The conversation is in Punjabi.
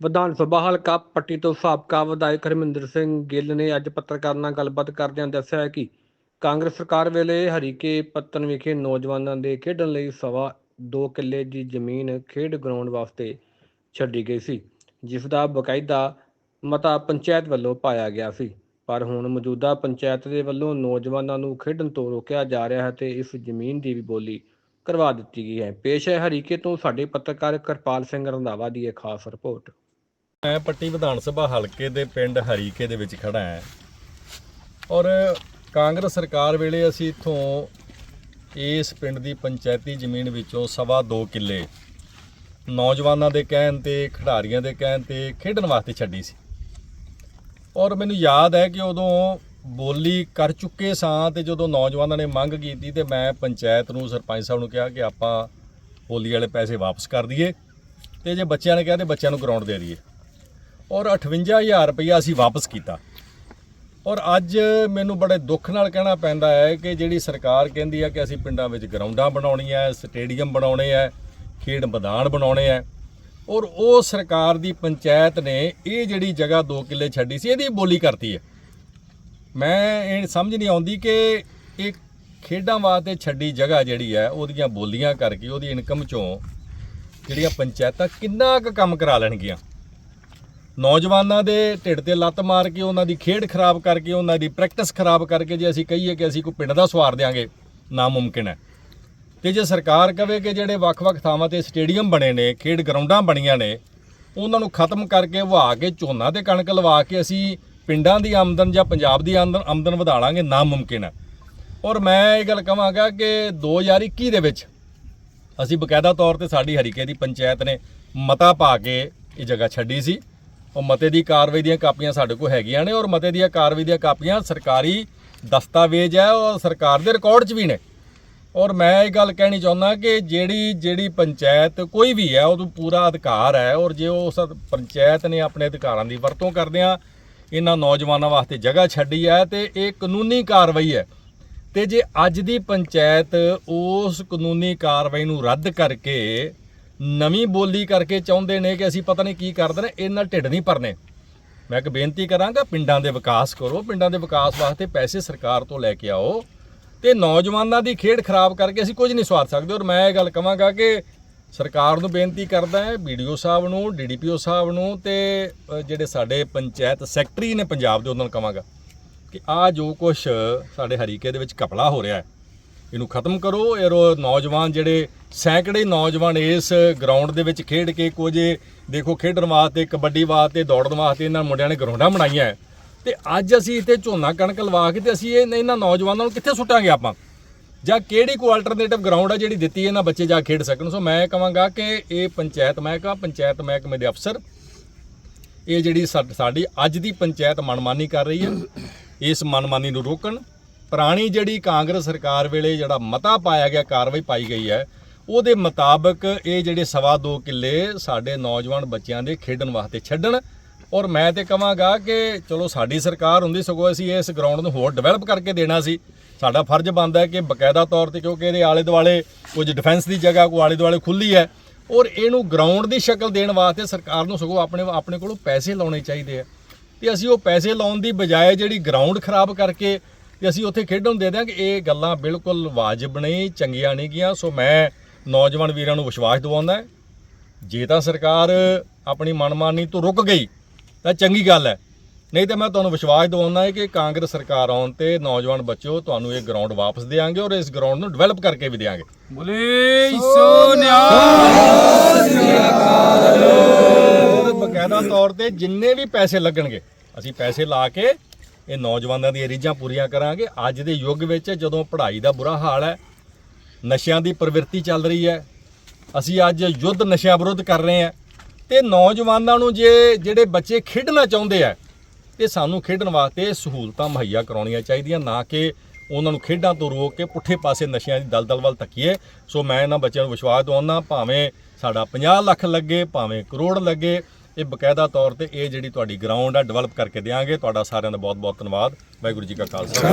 ਵਿਧਾਨ ਸਭਾ ਹਲਕਾ ਪੱਟੀ ਤੋਂ ਸਾਬਕਾ ਵਿਧਾਇਕ ਹਰਮਿੰਦਰ ਸਿੰਘ ਗਿੱਲ ਨੇ ਅੱਜ ਪੱਤਰਕਾਰਾਂ ਨਾਲ ਗੱਲਬਾਤ ਕਰਦਿਆਂ ਦੱਸਿਆ ਹੈ ਕਿ ਕਾਂਗਰਸ ਸਰਕਾਰ ਵੇਲੇ ਹਰੀਕੇ ਪੱਤਨ ਵਿਖੇ ਨੌਜਵਾਨਾਂ ਦੇ ਖੇਡਣ ਲਈ ਸਵਾ 2 ਕਿੱਲੇ ਦੀ ਜ਼ਮੀਨ ਖੇਡ ਗਰਾਊਂਡ ਵਾਸਤੇ ਛੱਡੀ ਗਈ ਸੀ, ਜਿਸ ਦਾ ਬਕਾਇਦਾ ਮਤਾ ਪੰਚਾਇਤ ਵੱਲੋਂ ਪਾਇਆ ਗਿਆ ਸੀ। ਪਰ ਹੁਣ ਮੌਜੂਦਾ ਪੰਚਾਇਤ ਦੇ ਵੱਲੋਂ ਨੌਜਵਾਨਾਂ ਨੂੰ ਖੇਡਣ ਤੋਂ ਰੋਕਿਆ ਜਾ ਰਿਹਾ ਹੈ ਤੇ ਇਸ ਜ਼ਮੀਨ ਦੀ ਵੀ ਬੋਲੀ ਕਰਵਾ ਦਿੱਤੀ ਗਈ ਹੈ। ਪੇਸ਼ ਹੈ ਹਰੀਕੇ ਤੋਂ ਸਾਡੇ ਪੱਤਰਕਾਰ ਕਿਰਪਾਲ ਸਿੰਘ ਰੰਧਾਵਾ ਦੀ ਇਹ ਖਾਸ ਰਿਪੋਰਟ। ਮੈਂ ਪੱਟੀ ਵਿਧਾਨ ਸਭਾ ਹਲਕੇ ਦੇ ਪਿੰਡ ਹਰੀਕੇ ਦੇ ਵਿੱਚ ਖੜਾ ਹਾਂ ਔਰ ਕਾਂਗਰਸ ਸਰਕਾਰ ਵੇਲੇ ਅਸੀਂ ਇੱਥੋਂ ਇਸ ਪਿੰਡ ਦੀ ਪੰਚਾਇਤੀ ਜ਼ਮੀਨ ਵਿੱਚੋਂ ਸਵਾ 2 ਕਿੱਲੇ ਨੌਜਵਾਨਾਂ ਦੇ ਕਹਿਣ ਤੇ, ਖਿਡਾਰੀਆਂ ਦੇ ਕਹਿਣ ਤੇ ਖੇਡਣ ਵਾਸਤੇ ਛੱਡੀ ਸੀ। ਔਰ ਮੈਨੂੰ ਯਾਦ ਹੈ ਕਿ ਉਦੋਂ ਬੋਲੀ ਕਰ ਚੁੱਕੇ ਸਾਂ ਤੇ ਜਦੋਂ ਨੌਜਵਾਨਾਂ ਨੇ ਮੰਗ ਕੀਤੀ ਤੇ ਮੈਂ ਪੰਚਾਇਤ ਨੂੰ, ਸਰਪੰਚ ਸਾਹਿਬ ਨੂੰ ਕਿਹਾ ਕਿ ਆਪਾਂ ਬੋਲੀ ਵਾਲੇ ਪੈਸੇ ਵਾਪਸ ਕਰ ਦਈਏ ਤੇ ਜੇ ਬੱਚਿਆਂ ਨੇ ਕਿਹਾ ਤੇ ਬੱਚਿਆਂ ਨੂੰ ਗਰਾਊਂਡ ਦੇ ਦਈਏ। ਔਰ 58000 ਰੁਪਇਆ ਅਸੀਂ ਵਾਪਸ ਕੀਤਾ। ਔਰ ਅੱਜ ਮੈਨੂੰ ਬੜੇ ਦੁੱਖ ਨਾਲ ਕਹਿਣਾ ਪੈਂਦਾ ਹੈ ਕਿ ਜਿਹੜੀ ਸਰਕਾਰ ਕਹਿੰਦੀ ਹੈ ਕਿ ਅਸੀਂ ਪਿੰਡਾਂ ਵਿੱਚ ਗਰਾਊਂਡਾਂ ਬਣਾਉਣੀਆਂ ਸਟੇਡੀਅਮ ਬਣਾਉਣੇ ਆ ਖੇਡ ਮੈਦਾਨ ਬਣਾਉਣੇ ਆ ਔਰ ਉਹ ਸਰਕਾਰ ਦੀ ਪੰਚਾਇਤ ਨੇ ਇਹ ਜਿਹੜੀ ਜਗ੍ਹਾ 2 ਕਿੱਲੇ ਛੱਡੀ ਸੀ, ਇਹਦੀ ਬੋਲੀ ਕਰਤੀ ਹੈ। ਮੈਂ ਇਹ ਸਮਝ ਨਹੀਂ ਆਉਂਦੀ ਕਿ ਇਹ ਖੇਡਾਂ ਵਾਸਤੇ ਛੱਡੀ ਜਗ੍ਹਾ ਜਿਹੜੀ ਹੈ, ਉਹਦੀਆਂ ਬੋਲੀਆਂ ਕਰਕੇ ਉਹਦੀ ਇਨਕਮ ਚੋਂ ਜਿਹੜੀਆਂ ਪੰਚਾਇਤਾਂ ਕਿੰਨਾ ਕੁ ਕੰਮ ਕਰਾ ਲੈਣਗੀਆਂ। ਨੌਜਵਾਨਾਂ ਦੇ ਢਿੱਡ ਤੇ ਲੱਤ ਮਾਰ ਕੇ, ਉਹਨਾਂ ਦੀ ਖੇਡ ਖਰਾਬ ਕਰਕੇ, ਉਹਨਾਂ ਦੀ ਪ੍ਰੈਕਟਿਸ ਖਰਾਬ ਕਰਕੇ ਜੇ ਅਸੀਂ ਕਹੀਏ ਕਿ ਅਸੀਂ ਕੋਈ ਪਿੰਡ ਦਾ ਸਵਾਰ ਦਿਆਂਗੇ, ਨਾਮੁਮਕਿਨ ਹੈ। ਤੇ ਜੇ ਸਰਕਾਰ ਕਵੇ ਕਿ ਜਿਹੜੇ ਵੱਖ-ਵੱਖ ਥਾਵਾਂ ਤੇ ਸਟੇਡੀਅਮ ਬਣੇ ਨੇ, ਖੇਡ ਗਰਾਊਂਡਾਂ ਬਣੀਆਂ ਨੇ, ਉਹਨਾਂ ਨੂੰ ਖਤਮ ਕਰਕੇ ਵਹਾ ਕੇ ਝੋਨਾ ਤੇ ਕਣਕ ਲਵਾ ਕੇ ਅਸੀਂ ਪਿੰਡਾਂ ਦੀ ਆਮਦਨ ਜਾਂ ਪੰਜਾਬ ਦੀ ਆਮਦਨ ਆਮਦਨ ਵਧਾ ਲਾਂਗੇ ਨਾ ਮੁਮਕਿਨ ਹੈ। ਔਰ ਮੈਂ ਇਹ ਗੱਲ ਕਹਾਂਗਾ ਕਿ 2021 ਦੇ ਵਿੱਚ ਅਸੀਂ ਬਕਾਇਦਾ ਤੌਰ ਤੇ ਸਾਡੀ ਹਰੀਕੇ ਦੀ ਪੰਚਾਇਤ ਨੇ ਮਤਾ ਪਾ ਕੇ ਇਹ ਜਗ੍ਹਾ ਛੱਡੀ ਸੀ। ਉਹ ਮਤੇ ਦੀ ਕਾਰਵਾਈ ਦੀਆਂ ਕਾਪੀਆਂ ਸਾਡੇ ਕੋਲ ਹੈਗੀਆਂ ਨੇ ਔਰ ਮਤੇ ਦੀਆਂ ਕਾਰਵਾਈ ਦੀਆਂ ਕਾਪੀਆਂ ਸਰਕਾਰੀ ਦਸਤਾਵੇਜ਼ ਹੈ ਔਰ ਸਰਕਾਰ ਦੇ ਰਿਕਾਰਡ 'ਚ ਵੀ ਨੇ। ਔਰ ਮੈਂ ਇਹ ਗੱਲ ਕਹਿਣੀ ਚਾਹੁੰਦਾ ਕਿ ਜਿਹੜੀ ਜਿਹੜੀ ਪੰਚਾਇਤ ਕੋਈ ਵੀ ਹੈ ਉਹਨੂੰ ਪੂਰਾ ਅਧਿਕਾਰ ਹੈ ਔਰ ਜੇ ਉਸ ਪੰਚਾਇਤ ਨੇ ਆਪਣੇ ਅਧਿਕਾਰਾਂ ਦੀ ਵਰਤੋਂ ਕਰਦਿਆਂ ਇਹਨਾਂ ਨੌਜਵਾਨਾਂ ਵਾਸਤੇ ਜਗ੍ਹਾ ਛੱਡੀ ਹੈ ਤੇ ਇਹ ਕਾਨੂੰਨੀ ਕਾਰਵਾਈ ਹੈ। ਤੇ ਜੇ ਅੱਜ ਦੀ ਪੰਚਾਇਤ ਉਸ ਕਾਨੂੰਨੀ ਕਾਰਵਾਈ ਨੂੰ ਰੱਦ ਕਰਕੇ ਨਵੀਂ ਬੋਲੀ ਕਰਕੇ ਚਾਹੁੰਦੇ ਨੇ ਕਿ ਅਸੀਂ ਪਤਾ ਨਹੀਂ ਕੀ ਕਰਦੇ ਨੇ, ਇਹਨਾਂ ਢਿੱਡ ਨਹੀਂ ਭਰਨੇ। ਮੈਂ ਇੱਕ ਬੇਨਤੀ ਕਰਾਂਗਾ, ਪਿੰਡਾਂ ਦੇ ਵਿਕਾਸ ਕਰੋ, ਪਿੰਡਾਂ ਦੇ ਵਿਕਾਸ ਵਾਸਤੇ ਪੈਸੇ ਸਰਕਾਰ ਤੋਂ ਲੈ ਕੇ ਆਓ ਤੇ ਨੌਜਵਾਨਾਂ ਦੀ ਖੇਡ ਖਰਾਬ ਕਰਕੇ ਅਸੀਂ ਕੁਝ ਨਹੀਂ ਸਵਾਰ ਸਕਦੇ। ਔਰ ਮੈਂ ਇਹ ਗੱਲ ਕਹਾਂਗਾ ਕਿ ਸਰਕਾਰ ਨੂੰ ਬੇਨਤੀ ਕਰਦਾ ਹੈ ਵੀਡੀਓ ਸਾਹਿਬ ਨੂੰ, ਡੀਡੀਪੀਓ ਸਾਹਿਬ ਨੂੰ ਤੇ ਜਿਹੜੇ ਸਾਡੇ ਪੰਚਾਇਤ ਸੈਕਟਰੀ ਨੇ ਪੰਜਾਬ ਦੇ, ਉਹਨਾਂ ਨੂੰ ਕਹਾਂਗਾ ਕਿ ਆ ਜੋ ਕੁਝ ਸਾਡੇ ਹਰੀਕੇ ਦੇ ਵਿੱਚ ਕਪਲਾ ਹੋ ਰਿਹਾ ਹੈ ਇਹਨੂੰ ਖਤਮ ਕਰੋ। ਇਹ ਨੌਜਵਾਨ ਜਿਹੜੇ ਸੈਂਕੜੇ ਨੌਜਵਾਨ ਇਸ ਗਰਾਊਂਡ ਦੇ ਵਿੱਚ ਖੇਡ ਕੇ ਕੁਝ ਦੇਖੋ ਖੇਡਣ ਵਾਸਤੇ, ਕਬੱਡੀ ਵਾਸਤੇ, ਦੌੜਨ ਵਾਸਤੇ ਇਹਨਾਂ ਮੁੰਡਿਆਂ ਨੇ ਗਰਾਊਂਡਾਂ ਬਣਾਈਆਂ ਹੈ। ਤੇ ਅੱਜ ਅਸੀਂ ਇੱਥੇ ਝੋਨਾ ਕਣਕ ਲਵਾ ਕੇ ਤੇ ਅਸੀਂ ਇਹ ਇਹਨਾਂ ਨੌਜਵਾਨਾਂ ਨੂੰ ਕਿੱਥੇ ਸੁੱਟਾਂਗੇ ਆਪਾਂ? ਜਾਂ ਕਿਹੜੀ ਕੋ ਆਲਟਰਨੇਟਿਵ ਗਰਾਊਂਡ ਆ ਜਿਹੜੀ ਦਿੱਤੀ ਇਹਨਾਂ ਬੱਚੇ ਜਾ ਖੇਡ ਸਕਣ? ਸੋ ਮੈਂ ਕਹਾਂਗਾ ਕਿ ਇਹ ਪੰਚਾਇਤ ਮਹਿਕਮਾ, ਪੰਚਾਇਤ ਮਹਿਕਮੇ ਦੇ ਅਫਸਰ, ਇਹ ਜਿਹੜੀ ਸਾ- ਸਾਡੀ ਅੱਜ ਦੀ ਪੰਚਾਇਤ ਮਨਮਾਨੀ ਕਰ ਰਹੀ ਹੈ। ਇਸ ਮਨਮਾਨੀ ਨੂੰ ਰੋਕਣ ਪੁਰਾਣੀ ਜਿਹੜੀ ਕਾਂਗਰਸ ਸਰਕਾਰ ਵੇਲੇ ਜਿਹੜਾ ਮਤਾ ਪਾਇਆ ਗਿਆ, ਕਾਰਵਾਈ ਪਾਈ ਗਈ ਹੈ, ਉਹਦੇ ਮੁਤਾਬਕ ਇਹ ਜਿਹੜੇ ਸਵਾ ਦੋ ਕਿੱਲੇ ਸਾਡੇ ਨੌਜਵਾਨ ਬੱਚਿਆਂ ਦੇ ਖੇਡਣ ਵਾਸਤੇ ਛੱਡਣ। ਔਰ ਮੈਂ ਤੇ ਕਹਾਂਗਾ ਕਿ ਚਲੋ ਸਾਡੀ ਸਰਕਾਰ ਹੁੰਦੀ ਸਗੋਂ ਅਸੀਂ ਇਸ ਗਰਾਊਂਡ ਨੂੰ ਹੋਰ ਡਿਵੈਲਪ ਕਰਕੇ ਦੇਣਾ ਸੀ। ਸਾਡਾ ਫਰਜ਼ ਬਣਦਾ ਹੈ ਕਿ ਬਕਾਇਦਾ ਤੌਰ ਤੇ ਕਿਉਂਕਿ ਇਹਦੇ ਆਲੇ ਦੁਆਲੇ ਕੁਝ ਡਿਫੈਂਸ ਦੀ ਜਗ੍ਹਾ ਕੋ ਆਲੇ ਦੁਆਲੇ ਖੁੱਲੀ ਹੈ। ਔਰ ਇਹਨੂੰ ਗਰਾਊਂਡ ਦੀ ਸ਼ਕਲ ਦੇਣ ਵਾਸਤੇ ਸਰਕਾਰ ਨੂੰ ਸਗੋਂ ਆਪਣੇ ਆਪਣੇ ਕੋਲੋਂ ਪੈਸੇ ਲਾਉਣੇ ਚਾਹੀਦੇ ਆ। ਤੇ ਅਸੀਂ ਉਹ ਪੈਸੇ ਲਾਉਣ ਦੀ ਬਜਾਏ ਜਿਹੜੀ ਗਰਾਊਂਡ ਖਰਾਬ ਕਰਕੇ ਤੇ ਅਸੀਂ ਉੱਥੇ ਖੇਡਣ ਦੇ ਦਿਆਂਗੇ ਇਹ ਗੱਲਾਂ ਬਿਲਕੁਲ ਵਾਜਬ ਨਹੀਂ ਚੰਗੀਆਂ ਨਹੀਂ ਗੀਆਂ। ਸੋ ਮੈਂ ਨੌਜਵਾਨ ਵੀਰਾਂ ਨੂੰ ਵਿਸ਼ਵਾਸ ਦਿਵਾਉਂਦਾ ਜੇ ਤਾਂ ਸਰਕਾਰ ਆਪਣੀ ਮਨਮਾਨੀ ਤੋਂ ਰੁਕ ਗਈ ਤਾਂ ਚੰਗੀ ਗੱਲ ਹੈ। ਨਹੀਂ ਤਾਂ ਮੈਂ ਤੁਹਾਨੂੰ ਵਿਸ਼ਵਾਸ ਦਿਵਾਉਂਦਾ ਹੈ ਕਿ ਕਾਂਗਰਸ ਸਰਕਾਰ ਆਉਣ ਤੇ ਨੌਜਵਾਨ ਬੱਚਿਓ ਤੁਹਾਨੂੰ ਇਹ ਗਰਾਊਂਡ ਵਾਪਸ ਦੇਵਾਂਗੇ ਔਰ ਇਸ ਗਰਾਊਂਡ ਨੂੰ ਡਿਵੈਲਪ ਕਰਕੇ ਵੀ ਦੇਵਾਂਗੇ। ਬੋਲੇ ਸੋਨਿਆ ਬਕਾਇਦਾ ਤੌਰ ਤੇ ਜਿੰਨੇ ਵੀ ਪੈਸੇ ਲੱਗਣਗੇ ਅਸੀਂ ਪੈਸੇ ਲਾ ਕੇ ਇਹ ਨੌਜਵਾਨਾਂ ਦੀਆਂ ਰੀਝਾਂ ਪੂਰੀਆਂ ਕਰਾਂਗੇ। ਅੱਜ ਦੇ ਯੁੱਗ ਵਿੱਚ ਜਦੋਂ ਪੜ੍ਹਾਈ ਦਾ ਬੁਰਾ ਹਾਲ ਹੈ, ਨਸ਼ਿਆਂ ਦੀ ਪ੍ਰਵਿਰਤੀ ਚੱਲ ਰਹੀ ਹੈ, ਅਸੀਂ ਅੱਜ ਯੁੱਧ ਨਸ਼ਿਆਂ ਵਿਰੁੱਧ ਕਰ ਰਹੇ ਹਾਂ। ਤੇ ਨੌਜਵਾਨਾਂ ਨੂੰ ਜੇ ਜਿਹੜੇ ਬੱਚੇ ਖੇਡਣਾ ਚਾਹੁੰਦੇ ਆ ਤੇ ਸਾਨੂੰ ਖੇਡਣ ਵਾਸਤੇ ਸਹੂਲਤਾਂ ਮੁਹੱਈਆ ਕਰਾਉਣੀਆਂ ਚਾਹੀਦੀਆਂ, ਨਾ ਕਿ ਉਹਨਾਂ ਨੂੰ ਖੇਡਾਂ ਤੋਂ ਰੋਕ ਕੇ ਪੁੱਠੇ ਪਾਸੇ ਨਸ਼ਿਆਂ ਦੀ ਦਲਦਲ ਵੱਲ ਧੱਕੀਏ। ਸੋ ਮੈਂ ਇਹਨਾਂ ਬੱਚਿਆਂ ਨੂੰ ਵਿਸ਼ਵਾਸ ਦਿਵਾਉਂਦਾ, ਭਾਵੇਂ ਸਾਡਾ 50 ਲੱਖ ਲੱਗੇ, ਭਾਵੇਂ ਕਰੋੜ ਲੱਗੇ ਇਹ ਬਕਾਇਦਾ ਤੌਰ ਤੇ ਇਹ ਜਿਹੜੀ ਤੁਹਾਡੀ ਗਰਾਊਂਡ ਆ ਡਿਵੈਲਪ ਕਰਕੇ ਦੇਵਾਂਗੇ ਤੁਹਾਡਾ ਸਾਰਿਆਂ ਦਾ ਬਹੁਤ ਬਹੁਤ ਧੰਨਵਾਦ। ਵਾਹਿਗੁਰੂ ਜੀ ਕਾ ਖਾਲਸਾ।